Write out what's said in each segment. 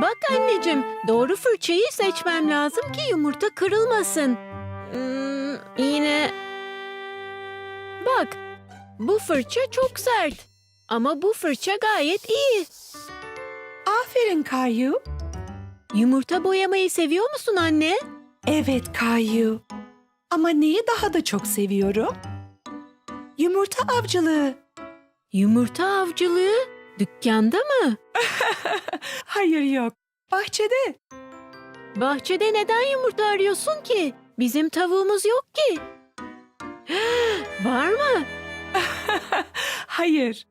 Bak anneciğim, doğru fırçayı seçmem lazım ki yumurta kırılmasın. Hmm, yine... Bak, bu fırça çok sert. Ama bu fırça gayet iyi. Aferin Kayu. Yumurta boyamayı seviyor musun anne? Evet Kayu. Ama neyi daha da çok seviyorum? Yumurta avcılığı. Yumurta avcılığı dükkanda mı? Hayır yok. Bahçede. Bahçede neden yumurta arıyorsun ki? Bizim tavuğumuz yok ki. Var mı? Hayır.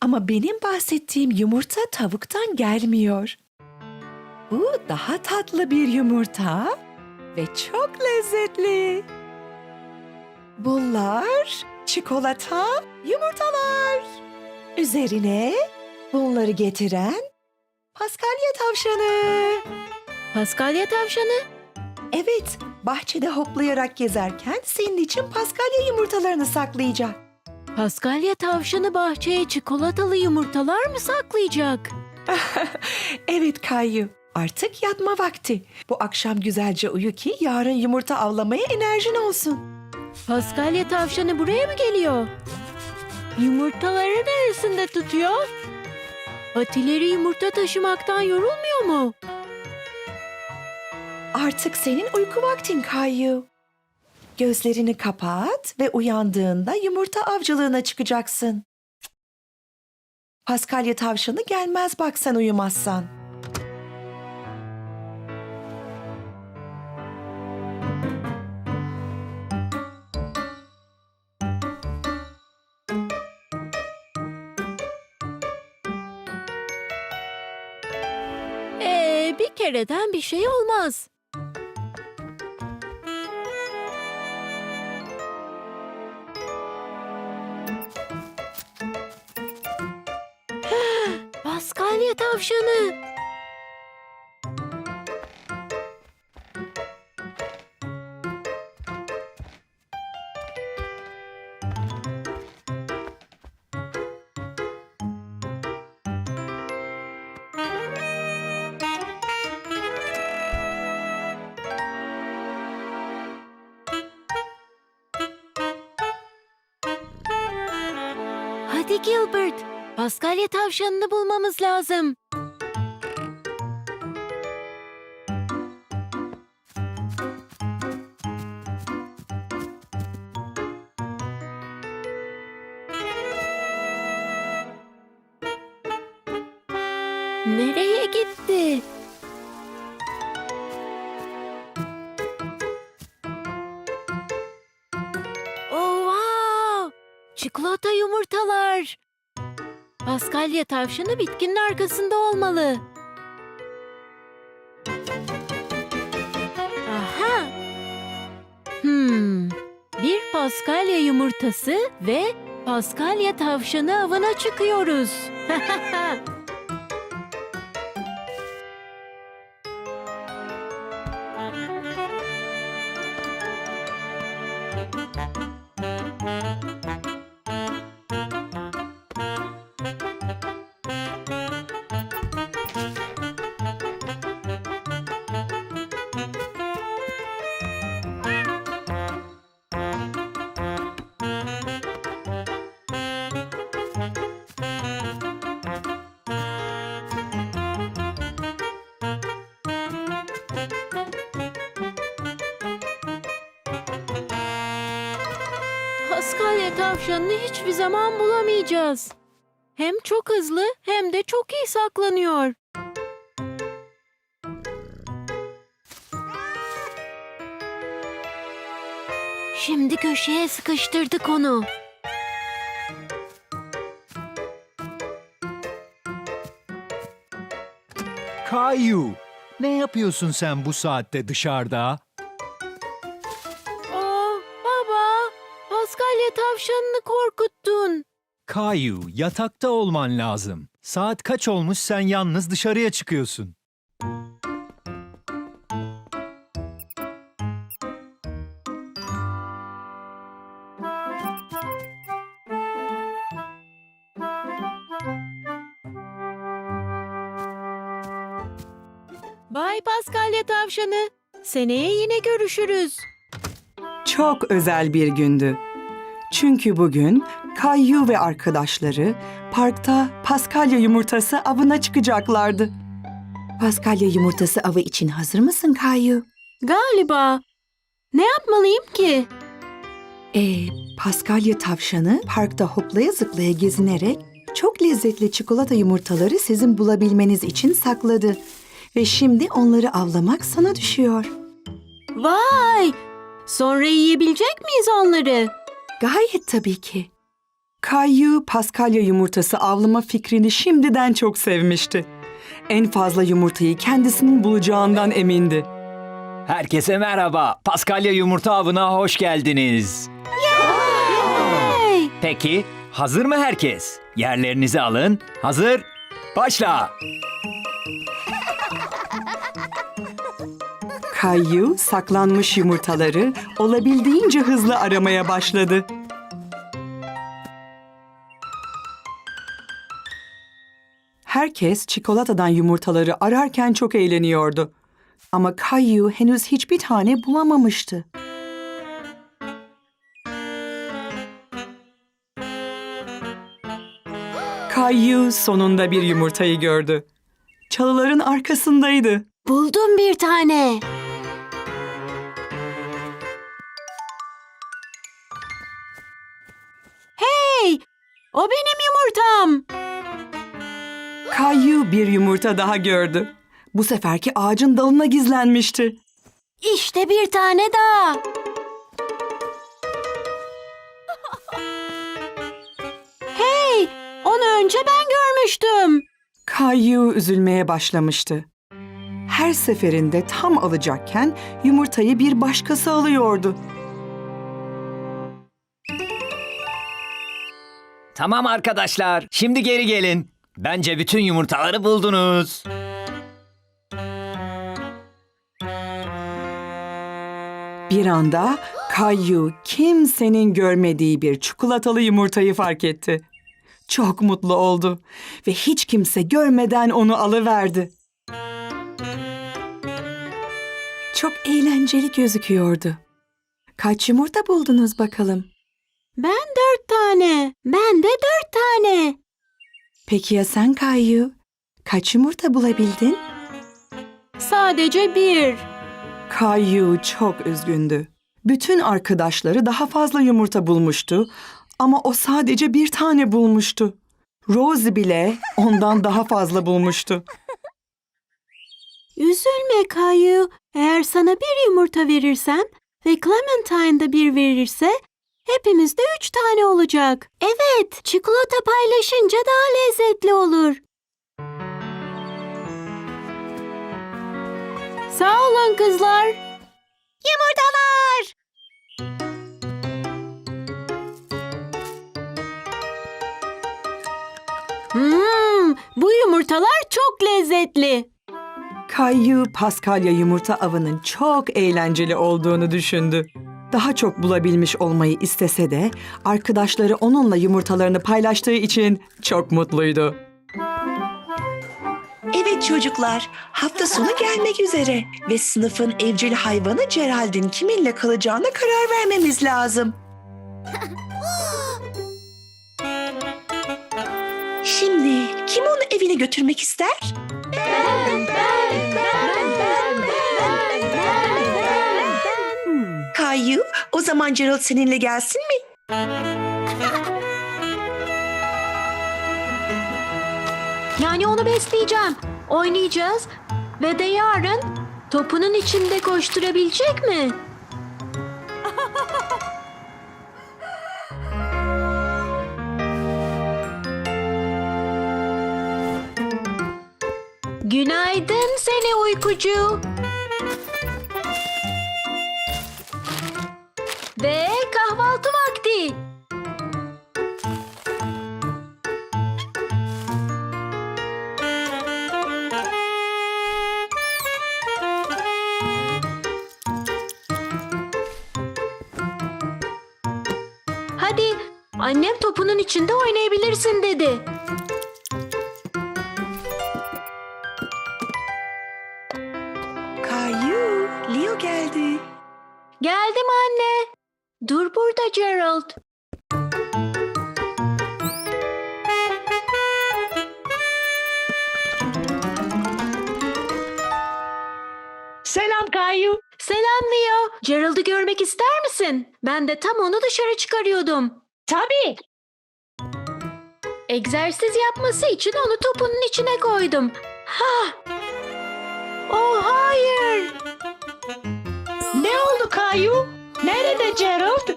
Ama benim bahsettiğim yumurta tavuktan gelmiyor. Bu daha tatlı bir yumurta ve çok lezzetli. Bunlar çikolata, yumurtalar. Üzerine bunları getiren Paskalya tavşanı. Paskalya tavşanı. Evet, bahçede hoplayarak gezerken senin için Paskalya yumurtalarını saklayacak. Paskalya tavşanı bahçeye çikolatalı yumurtalar mı saklayacak? Evet Kayu, artık yatma vakti. Bu akşam güzelce uyu ki yarın yumurta avlamaya enerjin olsun. Paskalya tavşanı buraya mı geliyor? Yumurtaları neresinde tutuyor? Patileri yumurta taşımaktan yorulmuyor mu? Artık senin uyku vaktin Kayu. Gözlerini kapat ve uyandığında yumurta avcılığına çıkacaksın. Paskalya tavşanı gelmez bak sen uyumazsan. Kereden bir şey olmaz. Paskalya tavşanı. Paskalya tavşanını bulmamız lazım. Nereye gitti? Oh wow! Çikolata yumurtalar. Paskalya tavşanı bitkinin arkasında olmalı. Aha! Hmm. Bir paskalya yumurtası ve paskalya tavşanı avına çıkıyoruz. Paskalya tavşanını hiçbir zaman bulamayacağız. Hem çok hızlı hem de çok iyi saklanıyor. Şimdi köşeye sıkıştırdık onu. Kayu, ne yapıyorsun sen bu saatte dışarıda? Tavşanını korkuttun. Kayu, yatakta olman lazım. Saat kaç olmuş sen yalnız dışarıya çıkıyorsun. Bay Paskalya tavşanı. Seneye yine görüşürüz. Çok özel bir gündü. Çünkü bugün Kayyu ve arkadaşları parkta Paskalya yumurtası avına çıkacaklardı. Paskalya yumurtası avı için hazır mısın Kayyu? Galiba. Ne yapmalıyım ki? Ee, Paskalya tavşanı parkta hoplaya zıplaya gezinerek çok lezzetli çikolata yumurtaları sizin bulabilmeniz için sakladı. Ve şimdi onları avlamak sana düşüyor. Vay! Sonra yiyebilecek miyiz onları? Gayet tabii ki. Kayyu Paskalya yumurtası avlama fikrini şimdiden çok sevmişti. En fazla yumurtayı kendisinin bulacağından emindi. Herkese merhaba. Paskalya yumurta avına hoş geldiniz. Hey! Peki, hazır mı herkes? Yerlerinizi alın. Hazır. Başla. Kayyu saklanmış yumurtaları olabildiğince hızlı aramaya başladı. Herkes çikolatadan yumurtaları ararken çok eğleniyordu. Ama Kayyu henüz hiçbir tane bulamamıştı. Kayyu sonunda bir yumurtayı gördü. Çalıların arkasındaydı. Buldum bir tane. O benim yumurtam. Kayyu bir yumurta daha gördü. Bu seferki ağacın dalına gizlenmişti. İşte bir tane daha. Hey! Onu önce ben görmüştüm. Kayyu üzülmeye başlamıştı. Her seferinde tam alacakken yumurtayı bir başkası alıyordu. Tamam arkadaşlar, şimdi geri gelin. Bence bütün yumurtaları buldunuz. Bir anda Kayyu kimsenin görmediği bir çikolatalı yumurtayı fark etti. Çok mutlu oldu ve hiç kimse görmeden onu alıverdi. Çok eğlenceli gözüküyordu. Kaç yumurta buldunuz bakalım? Ben dört tane. Ben de dört tane. Peki ya sen Kayyu? Kaç yumurta bulabildin? Sadece bir. Kayyu çok üzgündü. Bütün arkadaşları daha fazla yumurta bulmuştu ama o sadece bir tane bulmuştu. Rosie bile ondan daha fazla bulmuştu. Üzülme Kayu. Eğer sana bir yumurta verirsem ve Clementine da bir verirse hepimizde üç tane olacak. Evet, çikolata paylaşınca daha lezzetli olur. Sağ olun kızlar. Yumurtalar. Hmm, bu yumurtalar çok lezzetli. Kayyu Paskalya yumurta avının çok eğlenceli olduğunu düşündü. Daha çok bulabilmiş olmayı istese de arkadaşları onunla yumurtalarını paylaştığı için çok mutluydu. Evet çocuklar, hafta sonu gelmek üzere ve sınıfın evcil hayvanı Gerald'in kiminle kalacağına karar vermemiz lazım. Şimdi kim onu evine götürmek ister? Kayu, o zaman Gerald seninle gelsin mi? Yani onu besleyeceğim. Oynayacağız ve de yarın topunun içinde koşturabilecek mi? Günaydın seni uykucu. hadi annem topunun içinde oynayabilirsin dedi. Kayu, Leo geldi. Geldim anne. Dur burada Gerald. Görmek ister misin? Ben de tam onu dışarı çıkarıyordum. Tabii. Egzersiz yapması için onu topunun içine koydum. Ha! Oh hayır! Ne oldu Kayu? Nerede Gerald?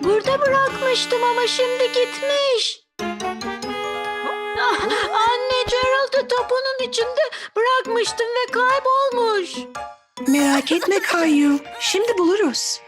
Burada bırakmıştım ama şimdi gitmiş. Ah, anne Gerald'ı topunun içinde bırakmıştım ve kaybolmuş. Merak etme Kayu. Şimdi buluruz.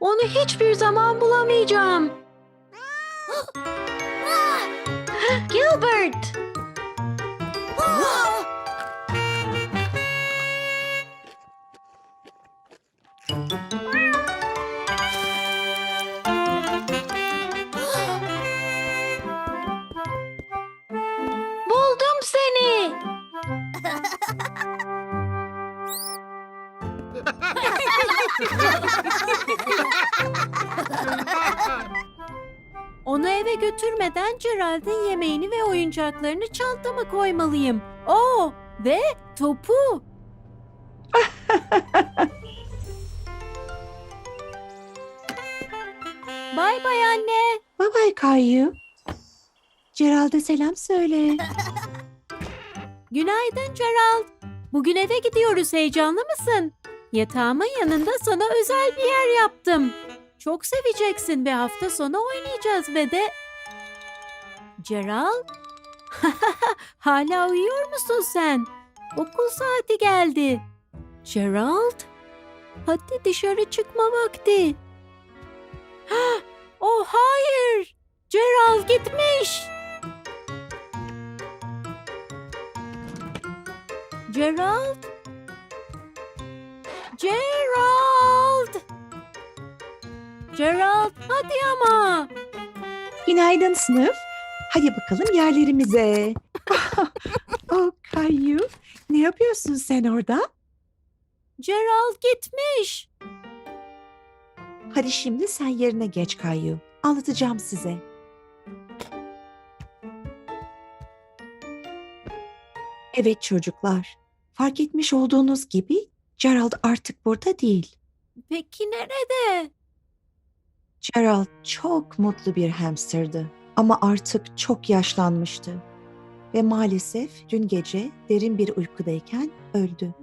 Onu hiçbir zaman bulamayacağım. Gilbert! Onu eve götürmeden Gerald'in yemeğini ve oyuncaklarını çantama koymalıyım. Oo ve topu. bay bay anne. Bye bye Kayu. Gerald'e selam söyle. Günaydın Gerald. Bugün eve gidiyoruz. Heyecanlı mısın? Yatağımın yanında sana özel bir yer yaptım. Çok seveceksin ve hafta sonu oynayacağız ve de... Gerald? Hala uyuyor musun sen? Okul saati geldi. Gerald? Hadi dışarı çıkma vakti. oh hayır! Gerald gitmiş. Gerald? Gerald! Gerald hadi ama. Günaydın sınıf. Hadi bakalım yerlerimize. oh Kayu, ne yapıyorsun sen orada? Gerald gitmiş. Hadi şimdi sen yerine geç Kayu. Anlatacağım size. Evet çocuklar, fark etmiş olduğunuz gibi Gerald artık burada değil. Peki nerede? Gerald çok mutlu bir hamsterdı ama artık çok yaşlanmıştı. Ve maalesef dün gece derin bir uykudayken öldü.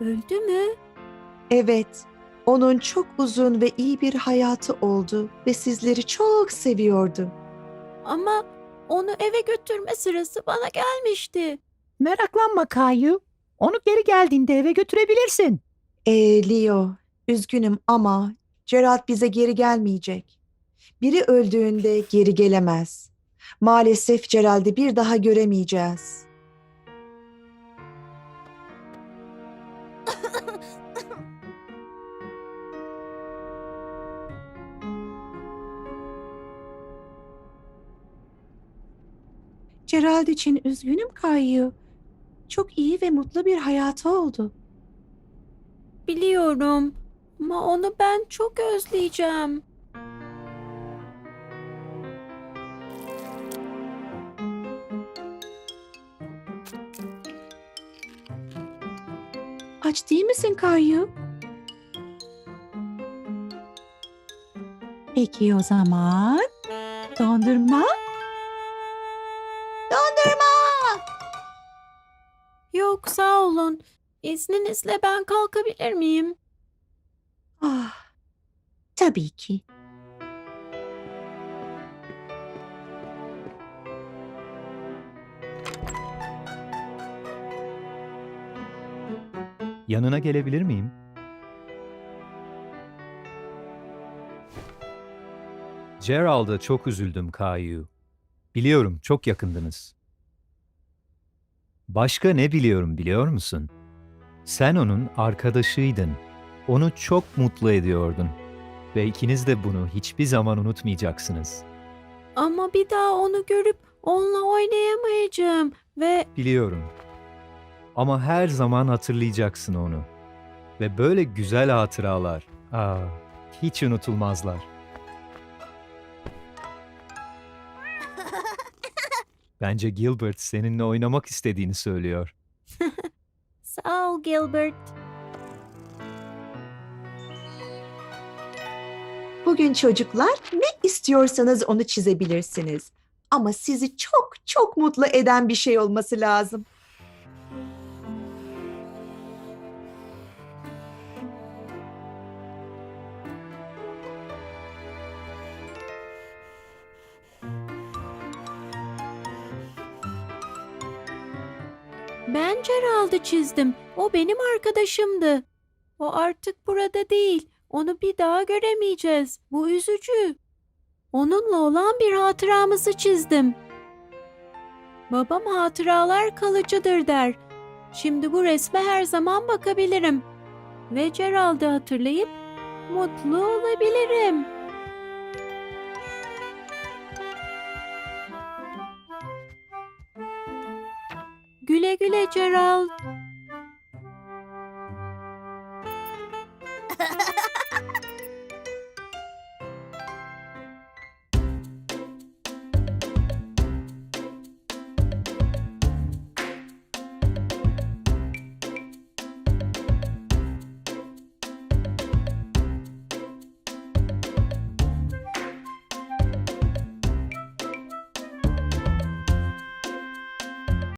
Öldü mü? Evet, onun çok uzun ve iyi bir hayatı oldu ve sizleri çok seviyordu. Ama onu eve götürme sırası bana gelmişti. Meraklanma Kayu. Onu geri geldiğinde eve götürebilirsin. Ee, Leo, üzgünüm ama Gerald bize geri gelmeyecek. Biri öldüğünde geri gelemez. Maalesef Gerald'i bir daha göremeyeceğiz. Gerald için üzgünüm Kayu. Çok iyi ve mutlu bir hayatı oldu. Biliyorum. Ama onu ben çok özleyeceğim. Aç değil misin Kayu? Peki o zaman dondurma? olun. İzninizle ben kalkabilir miyim? Ah, tabii ki. Yanına gelebilir miyim? Gerald'a çok üzüldüm Kayu. Biliyorum çok yakındınız. Başka ne biliyorum biliyor musun? Sen onun arkadaşıydın. Onu çok mutlu ediyordun. Ve ikiniz de bunu hiçbir zaman unutmayacaksınız. Ama bir daha onu görüp onunla oynayamayacağım ve Biliyorum. Ama her zaman hatırlayacaksın onu. Ve böyle güzel hatıralar, aa, hiç unutulmazlar. Bence Gilbert seninle oynamak istediğini söylüyor. sağ ol Gilbert. Bugün çocuklar ne istiyorsanız onu çizebilirsiniz. Ama sizi çok çok mutlu eden bir şey olması lazım. Ben Gerald'ı çizdim. O benim arkadaşımdı. O artık burada değil. Onu bir daha göremeyeceğiz. Bu üzücü. Onunla olan bir hatıramızı çizdim. Babam hatıralar kalıcıdır der. Şimdi bu resme her zaman bakabilirim. Ve Gerald'ı hatırlayıp mutlu olabilirim. Güle güle Gerald.